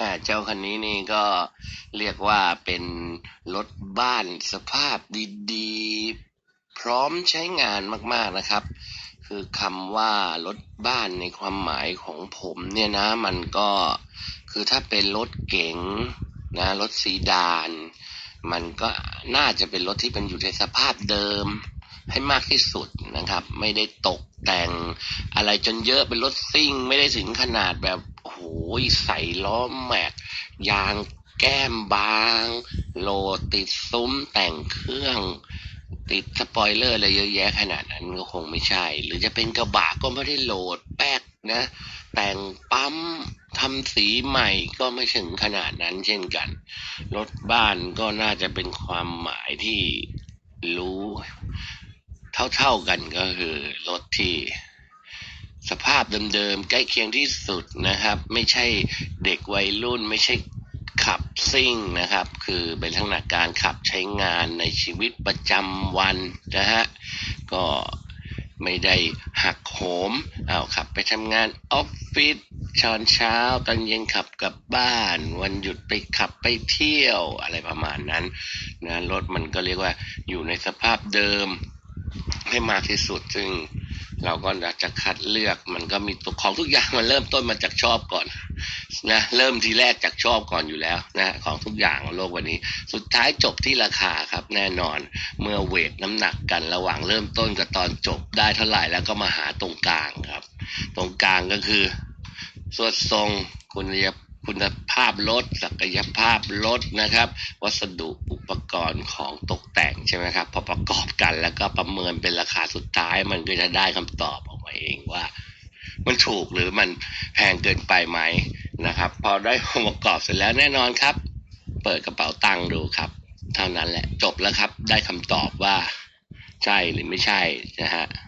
อ่าเจ้าคันนี้นี่ก็เรียกว่าเป็นรถบ้านสภาพดีๆ พร้อมใช้งานมากๆนะครับ คือคำว่ารถบ้านในความหมายของผมเนี่ยนะ มันก็คือถ้าเป็นรถเก๋งนะรถซีดาน มันก็น่าจะเป็นรถที่เป็นอยู่ในสภาพเดิมให้มากที่สุดนะครับ ไม่ได้ตกแต่งอะไรจนเยอะเป็นรถซิ่ง ไม่ได้ถึงขนาดแบบ ใส่ล้อแม็ก ยางแก้มบางโหลดติดซุ้มแต่งเครื่อง ติดสปอยเลอร์อะไรเยอะแยะขนาดนั้นก็คงไม่ใช่ หรือจะเป็นกระบะก็ไม่ได้โหลดแป๊กนะ แต่งปั๊มทำสีใหม่ก็ไม่ถึงขนาดนั้นเช่นกัน รถบ้านก็น่าจะเป็นความหมายที่รู้เท่าๆกันก็คือรถที่ เดิมๆ ใกล้เคียงที่สุดนะครับ ไม่ใช่เด็กวัยรุ่น ไม่ใช่ขับซิ่งนะครับ คือเป็นลักษณะการขับใช้งานในชีวิตประจำวันนะฮะก็ไม่ได้หักโหมเอาขับไปทำงานออฟฟิศตอนเช้าตอนเย็นขับกลับบ้าน วันหยุดไปขับไปเที่ยวอะไรประมาณนั้นนะรถมันก็เรียกว่าอยู่ในสภาพเดิมให้มากที่สุด ซึ่ง เราก็จะคัดเลือกมันก็มีตัวของทุกอย่างมันเริ่มต้นมาจากชอบก่อนนะเริ่มทีแรกจากชอบก่อนอยู่แล้วนะของทุกอย่างโลกวันนี้ สุดท้ายจบที่ราคาครับแน่นอนเมื่อเวทน้ำหนักกันระหว่างเริ่มต้นกับตอนจบได้เท่าไหร่แล้วก็มาหาตรงกลางครับ ตรงกลางก็คือสวดทรงคุณภาพ คุณภาพรถศักยภาพรถนะครับ วัสดุอุปกรณ์ของตกแต่งใช่ไหมครับพอประกอบกันแล้วก็ประเมินเป็นราคาสุดท้าย มันก็จะได้คำตอบออกมาเองว่า มันถูกหรือมันแพงเกินไปไหมนะครับ พอได้องค์ประกอบเสร็จแล้วแน่นอนครับ เปิดกระเป๋าตังค์ดูครับ เท่านั้นแหละจบแล้วครับ ได้คำตอบว่า ใช่หรือไม่ใช่นะฮะ